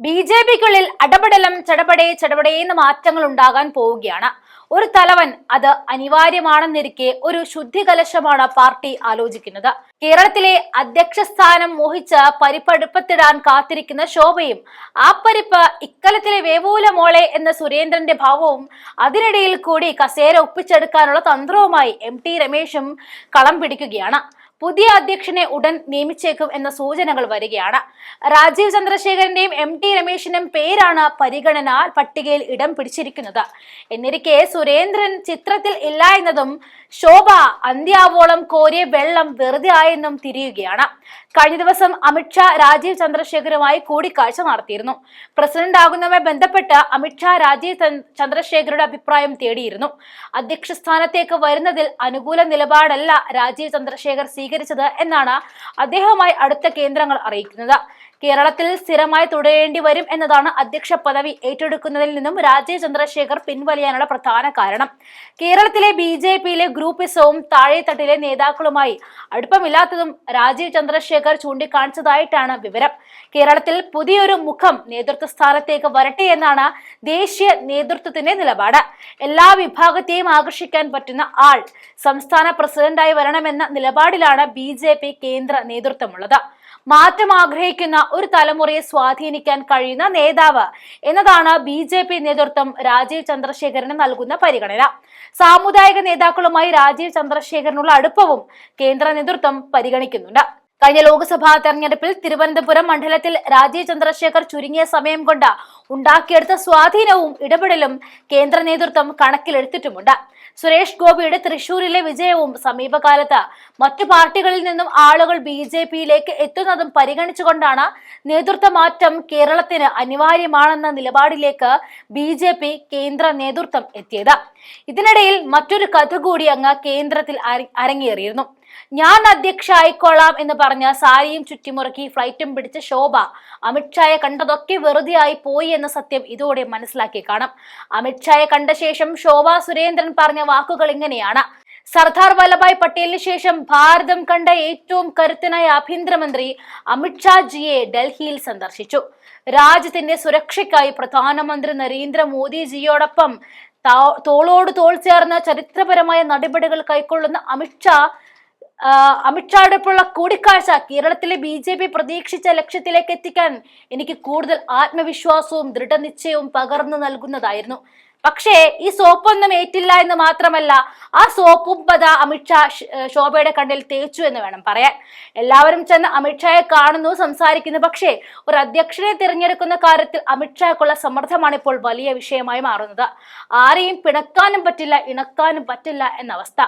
B J പിക്കുള്ളിൽ അടപടലം ചടപടേ ചടപടേന്ന് മാറ്റങ്ങൾ ഉണ്ടാകാൻ പോവുകയാണ്. ഒരു തലവൻ അത് അനിവാര്യമാണെന്നിരിക്കെ ഒരു ശുദ്ധികലശമാണ് പാർട്ടി ആലോചിക്കുന്നത്. കേരളത്തിലെ അധ്യക്ഷ സ്ഥാനം മോഹിച്ച് പരിപ്പടുപ്പത്തിടാൻ കാത്തിരിക്കുന്ന ശോഭയും ആ പരിപ്പ് ഇക്കലത്തിലെ വേവൂല മോളെ എന്ന സുരേന്ദ്രന്റെ ഭാവവും അതിനിടയിൽ കൂടി കസേര ഒപ്പിച്ചെടുക്കാനുള്ള തന്ത്രവുമായി എം ടി രമേശും കളം പിടിക്കുകയാണ്. പുതിയ അധ്യക്ഷനെ ഉടൻ നിയമിച്ചേക്കും എന്ന സൂചനകൾ വരികയാണ്. രാജീവ് ചന്ദ്രശേഖരന്റെയും എം ടി രമേശിന്റെയും പേരാണ് പരിഗണന പട്ടികയിൽ ഇടം പിടിച്ചിരിക്കുന്നത്. എന്നിരിക്കെ സുരേന്ദ്രൻ ചിത്രത്തിൽ ഇല്ല എന്നതും ശോഭ അന്ത്യാവോളം കോരിയ വെള്ളം വെറുതെ ആയെന്നും തിരിയുകയാണ്. കഴിഞ്ഞ ദിവസം അമിത്ഷാ രാജീവ് ചന്ദ്രശേഖരുമായി കൂടിക്കാഴ്ച നടത്തിയിരുന്നു. പ്രസിഡന്റ് ആകുന്നതുമായി ബന്ധപ്പെട്ട് അമിത്ഷാ രാജീവ് ചന്ദ്- ചന്ദ്രശേഖരുടെ അഭിപ്രായം തേടിയിരുന്നു. അധ്യക്ഷ സ്ഥാനത്തേക്ക് വരുന്നതിൽ അനുകൂല നിലപാടല്ല രാജീവ് ചന്ദ്രശേഖർ സ്വീകരിച്ചത് എന്നാണ് അദ്ദേഹവുമായി അടുത്ത കേന്ദ്രങ്ങൾ അറിയിക്കുന്നത്. കേരളത്തിൽ സ്ഥിരമായി തുടരേണ്ടി വരും എന്നതാണ് അധ്യക്ഷ പദവി ഏറ്റെടുക്കുന്നതിൽ നിന്നും രാജീവ് ചന്ദ്രശേഖർ പിൻവലിയാനുള്ള പ്രധാന കാരണം. കേരളത്തിലെ ബി ജെ പിയിലെ ഗ്രൂപ്പിസവും താഴെത്തട്ടിലെ നേതാക്കളുമായി അടുപ്പമില്ലാത്തതും രാജീവ് ചന്ദ്രശേഖർ ചൂണ്ടിക്കാണിച്ചതായിട്ടാണ് വിവരം. കേരളത്തിൽ പുതിയൊരു മുഖം നേതൃത്വ സ്ഥാനത്തേക്ക് വരട്ടെ എന്നാണ് ദേശീയ നേതൃത്വത്തിന്റെ നിലപാട്. എല്ലാ വിഭാഗത്തെയും ആകർഷിക്കാൻ പറ്റുന്ന ആൾ സംസ്ഥാന പ്രസിഡന്റായി വരണമെന്ന നിലപാടിലാണ് ബി കേന്ദ്ര നേതൃത്വമുള്ളത്. മാറ്റം ആഗ്രഹിക്കുന്ന ഒരു തലമുറയെ സ്വാധീനിക്കാൻ കഴിയുന്ന നേതാവ് എന്നതാണ് ബി ജെ പി നേതൃത്വം രാജീവ് ചന്ദ്രശേഖരന് നൽകുന്ന പരിഗണന. സാമുദായിക നേതാക്കളുമായി രാജീവ് ചന്ദ്രശേഖരനുള്ള അടുപ്പവും കേന്ദ്ര നേതൃത്വം പരിഗണിക്കുന്നുണ്ട്. കഴിഞ്ഞ ലോക്സഭാ തെരഞ്ഞെടുപ്പിൽ തിരുവനന്തപുരം മണ്ഡലത്തിൽ രാജീവ് ചന്ദ്രശേഖർ ചുരുങ്ങിയ സമയം കൊണ്ട് ഉണ്ടാക്കിയെടുത്ത സ്വാധീനവും ഇടപെടലും കേന്ദ്ര നേതൃത്വം കണക്കിലെടുത്തിട്ടുമുണ്ട്. സുരേഷ് ഗോപിയുടെ തൃശൂരിലെ വിജയവും സമീപകാലത്ത് മറ്റു പാർട്ടികളിൽ നിന്നും ആളുകൾ ബി ജെ പിയിലേക്ക് എത്തുന്നതും പരിഗണിച്ചുകൊണ്ടാണ് നേതൃത്വ മാറ്റം കേരളത്തിന് അനിവാര്യമാണെന്ന നിലപാടിലേക്ക് ബി ജെ പി കേന്ദ്ര നേതൃത്വം എത്തിയത്. ഇതിനിടയിൽ മറ്റൊരു കഥ കൂടി അങ്ങ് കേന്ദ്രത്തിൽ അര- അരങ്ങേറിയിരുന്നു. ഞാൻ അധ്യക്ഷ ആയിക്കൊള്ളാം എന്ന് പറഞ്ഞ സാരിയും ചുറ്റിമുറുക്കി ഫ്ലൈറ്റും പിടിച്ച ശോഭ അമിത്ഷായെ കണ്ടതൊക്കെ വെറുതെ ആയി പോയി എന്ന സത്യം ഇതോടെ മനസ്സിലാക്കി കാണാം. അമിത്ഷായെ കണ്ട ശേഷം ശോഭ സുരേന്ദ്രൻ പറഞ്ഞ വാക്കുകൾ ഇങ്ങനെയാണ്. സർദാർ വല്ലഭായ് പട്ടേലിന് ശേഷം ഭാരതം കണ്ട ഏറ്റവും കരുത്തനായ ആഭ്യന്തരമന്ത്രി അമിത്ഷാ ജിയെ ഡൽഹിയിൽ സന്ദർശിച്ചു. രാജ്യത്തിന്റെ സുരക്ഷയ്ക്കായി പ്രധാനമന്ത്രി നരേന്ദ്രമോദിജിയോടൊപ്പം തോളോട് തോൾ ചേർന്ന ചരിത്രപരമായ നടപടികൾ കൈക്കൊള്ളുന്ന അമിത്ഷാ അമിത്ഷായോടൊപ്പമുള്ള കൂടിക്കാഴ്ച കേരളത്തിലെ ബി ജെ പി പ്രതീക്ഷിച്ച ലക്ഷ്യത്തിലേക്ക് എത്തിക്കാൻ എനിക്ക് കൂടുതൽ ആത്മവിശ്വാസവും ദൃഢനിശ്ചയവും പകർന്നു നൽകുന്നതായിരുന്നു. പക്ഷേ ഈ സോപ്പൊന്നും ഏറ്റില്ല എന്ന് മാത്രമല്ല ആ സോപ്പും പത അമിത്ഷാ ശോഭയുടെ കണ്ണിൽ തേച്ചു എന്ന് വേണം പറയാൻ. എല്ലാവരും ചെന്ന് അമിത്ഷായെ കാണുന്നു സംസാരിക്കുന്നു. പക്ഷേ ഒരു അധ്യക്ഷനെ തിരഞ്ഞെടുക്കുന്ന കാര്യത്തിൽ അമിത്ഷായ്ക്കുള്ള സമ്മർദ്ദമാണ് ഇപ്പോൾ വലിയ വിഷയമായി മാറുന്നത്. ആരെയും പിണക്കാനും പറ്റില്ല ഇണക്കാനും പറ്റില്ല എന്ന അവസ്ഥ